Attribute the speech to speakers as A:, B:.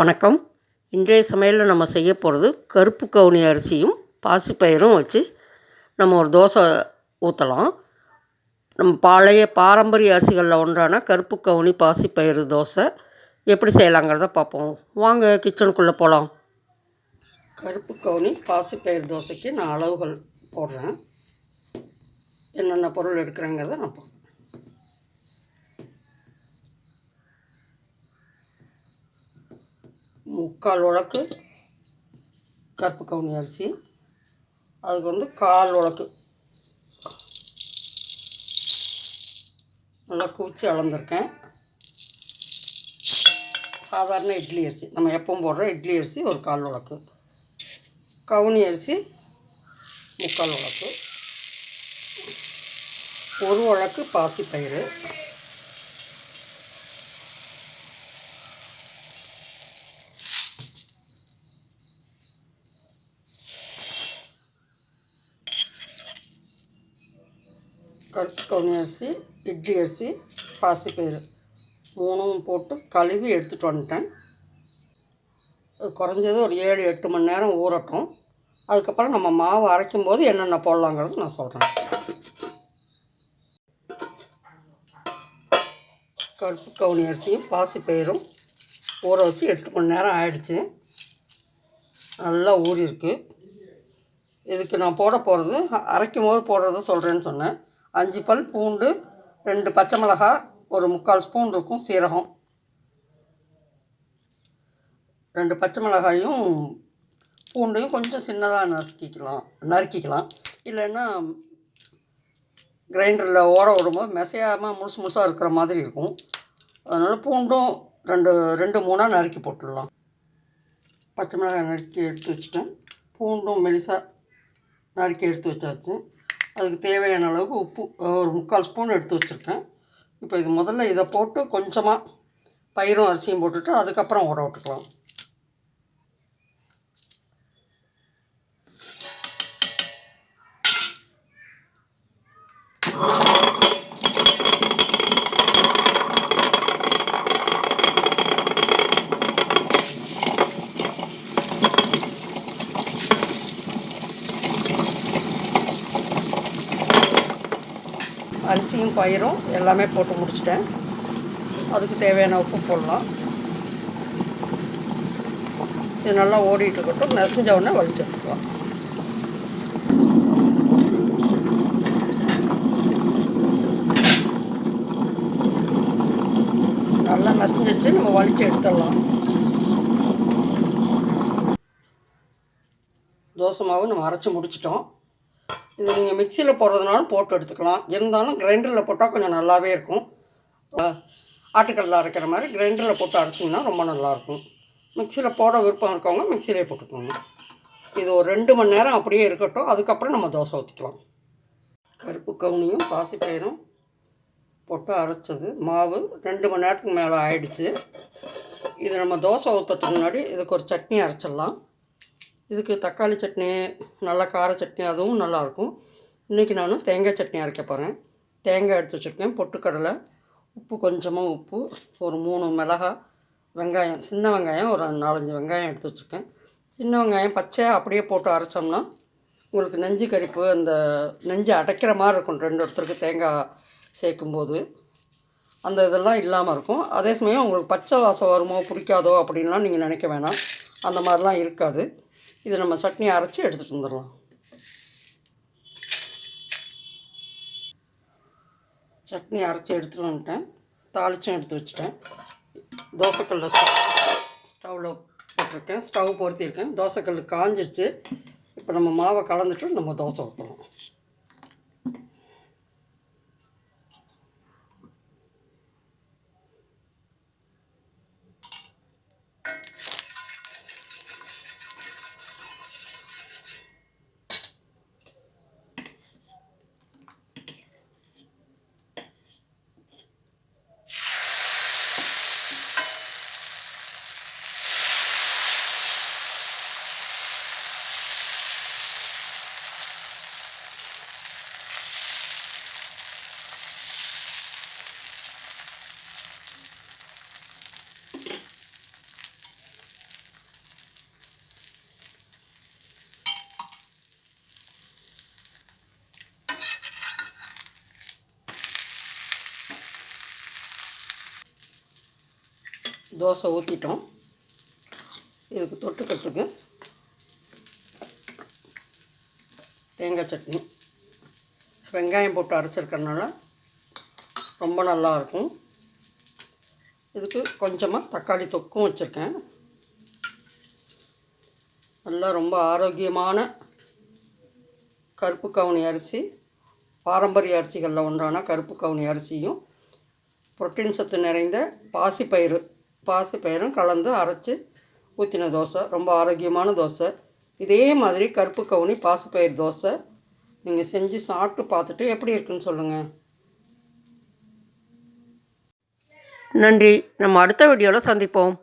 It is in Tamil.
A: வணக்கம். இன்றைய சமையலில் நம்ம செய்ய போகிறது கருப்பு கவுனி அரிசியும் பாசிப்பயிரும் வச்சு நம்ம ஒரு தோசை ஊற்றலாம் நம்ம பழைய பாரம்பரிய அரிசிகளில் ஒன்றான கருப்பு கவுனி பாசிப்பயிறு தோசை எப்படி செய்யலாங்கிறத பார்ப்போம். வாங்க கிச்சனுக்குள்ளே போகலாம். கருப்பு கவுனி பாசிப்பயிறு தோசைக்கு நான் அளவுகள் போடுறேன். என்னென்ன பொருள் எடுக்கிறேங்கிறத நான் போடுறேன் முக்கால் உழக்கு கருப்பு கவுனி அரிசி அதுக்கு வந்து கால் உலக்கு. நல்லா குவிச்சு அளந்திருக்கேன். சாதாரண இட்லி அரிசி. நம்ம எப்பவும் போடுற இட்லி அரிசி ஒரு கால் உழக்கு கவுனி அரிசி முக்கால் உழக்கு ஒரு உலக்கு பாசிப்பயிறு. கருப்பு கவுனி அரிசி இட்லி அரிசி பாசிப்பயிறு மூணும் போட்டு கழுவி எடுத்துகிட்டு வந்துட்டேன். குறைஞ்சது ஒரு ஏழு எட்டு மணி நேரம் ஊறட்டும். அதுக்கப்புறம் நம்ம மாவு அரைக்கும் போது என்னென்ன போடலாங்கிறது நான் சொல்கிறேன் கருப்பு கவுனி அரிசியும் பாசிப்பயிரும் ஊற வச்சு எட்டு மணி நேரம் ஆயிடுச்சு. நல்லா ஊறியிருக்கு. இதுக்கு நான் போட போகிறது அரைக்கும் போது போடுறத சொல்கிறேன்னு சொன்னேன். அஞ்சு பல் பூண்டு ரெண்டு பச்சை மிளகாய் ஒரு முக்கால் ஸ்பூன் இருக்கும் சீரகம். ரெண்டு பச்சை மிளகாயும் பூண்டையும் கொஞ்சம் சின்னதாக நசுக்கிக்கலாம் நறுக்கிக்கலாம். இல்லைன்னா கிரைண்டரில் ஓட விடும்போது மெசையாமல் முழுசு முழுசாக இருக்கிற மாதிரி இருக்கும். அதனால் பூண்டும் ரெண்டு ரெண்டு மூணாக நறுக்கி போட்டுடலாம். பச்சை மிளகாய் நறுக்கி எடுத்து வச்சுட்டேன். பூண்டும் மெலிசாக நறுக்கி எடுத்து வச்சாச்சு. அதுக்கு தேவையான அளவுக்கு உப்பு ஒரு முக்கால் ஸ்பூன் எடுத்து வச்சுருக்கேன். இப்போ இது முதல்ல இதை போட்டு கொஞ்சமாக பயிரும் அரிசியும் போட்டுட்டு அதுக்கப்புறம் ஊற விட்டுக்கலாம். அரிசியும் பயிரும் எல்லாமே போட்டு முடிச்சிட்டேன். அதுக்கு தேவையான உப்பு போடலாம். இது நல்லா ஓடிட்டு இருக்கட்டும். நெசஞ்ச உடனே வலிச்சு எடுத்துக்கலாம். நல்லா மசிஞ்சிடுச்சு நம்ம வலிச்சு எடுத்துடலாம். தோசை மாவு நம்ம அரைச்சி முடிச்சிட்டோம். இது நீங்கள் மிக்சியில் போடுறதுனாலும் போட்டு எடுத்துக்கலாம். இருந்தாலும் கிரைண்டரில் போட்டால் கொஞ்சம் நல்லாவே இருக்கும். ஆட்டுக்கல்லில் அரைக்கிற மாதிரி கிரைண்டரில் போட்டு அரைச்சிங்கன்னா ரொம்ப நல்லாயிருக்கும் மிக்சியில் போட விருப்பம் இருக்கவங்க மிக்சியிலே போட்டுக்கோங்க. இது ஒரு ரெண்டு மணி நேரம் அப்படியே இருக்கட்டும். அதுக்கப்புறம் நம்ம தோசை ஊற்றிக்கலாம் கருப்பு கவுனியும் பாசிப்பயிரும் போட்டு அரைச்சது. மாவு ரெண்டு மணி நேரத்துக்கு மேலே ஆயிடுச்சு. இது நம்ம தோசை ஊற்றுறதுக்கு முன்னாடி இதுக்கு ஒரு சட்னி அரைச்சிடலாம். இதுக்கு தக்காளி சட்னி நல்லா கார சட்னி அதுவும் நல்லாயிருக்கும் இன்றைக்கி நான் தேங்காய் சட்னி அரைக்க போகிறேன் தேங்காய் எடுத்து வச்சுருக்கேன். பொட்டுக்கடலை உப்பு கொஞ்சமாக உப்பு ஒரு மூணு மிளகாய் வெங்காயம் சின்ன வெங்காயம் ஒரு நாலஞ்சு வெங்காயம் எடுத்து வச்சுருக்கேன். சின்ன வெங்காயம் பச்சையாக அப்படியே போட்டு அரைச்சோம்னா உங்களுக்கு நெஞ்சு கறிப்பு அந்த நெஞ்சு அடைக்கிற மாதிரி இருக்கும். ரெண்டு ஒருத்தருக்கு தேங்காய் சேர்க்கும்போது. அந்த இதெல்லாம் இல்லாமல் இருக்கும். அதே சமயம் உங்களுக்கு பச்சை வாசம் வருமோ பிடிக்காதோ அப்படின்லாம் நீங்கள் நினைக்க வேணாம். அந்த மாதிரிலாம் இருக்காது. இதை நம்ம சட்னி அரைச்சி எடுத்துகிட்டு வந்துடலாம். சட்னி அரைச்சி எடுத்துகிட்டு வந்துட்டேன். தாளிச்சும் எடுத்து வச்சுட்டேன். தோசைக்கல்ல ஸ்டவ்வில் போட்டிருக்கேன். ஸ்டவ் பொருத்தியிருக்கேன். தோசைக்கல் காஞ்சிருச்சு. இப்போ நம்ம மாவை கலந்துட்டு நம்ம தோசை ஊற்றலாம் தோசை ஊற்றிட்டோம் இதுக்கு தொட்டுக்கிறதுக்கு தேங்காய் சட்னி. வெங்காயம் போட்டு அரைச்சிருக்கறனால ரொம்ப நல்லாயிருக்கும் இதுக்கு கொஞ்சமாக தக்காளி தொக்கும் வச்சுருக்கேன். நல்லா ரொம்ப ஆரோக்கியமான கருப்பு கவுனி அரிசி பாரம்பரிய அரிசிகளில் ஒன்றான கருப்பு கவுனி அரிசியும் புரோட்டீன் சத்து நிறைந்த பாசிப்பயிறு பாசிப்பயிரும் கலந்து அரைச்சி ஊற்றின தோசை. ரொம்ப ஆரோக்கியமான தோசை. இதே மாதிரி கருப்பு கவுனி பாசிப்பயிறு தோசை. நீங்கள் செஞ்சு சாப்பிட்டு பார்த்துட்டு எப்படி இருக்குன்னு சொல்லுங்கள் நன்றி. நம்ம அடுத்த வீடியோவில் சந்திப்போம்.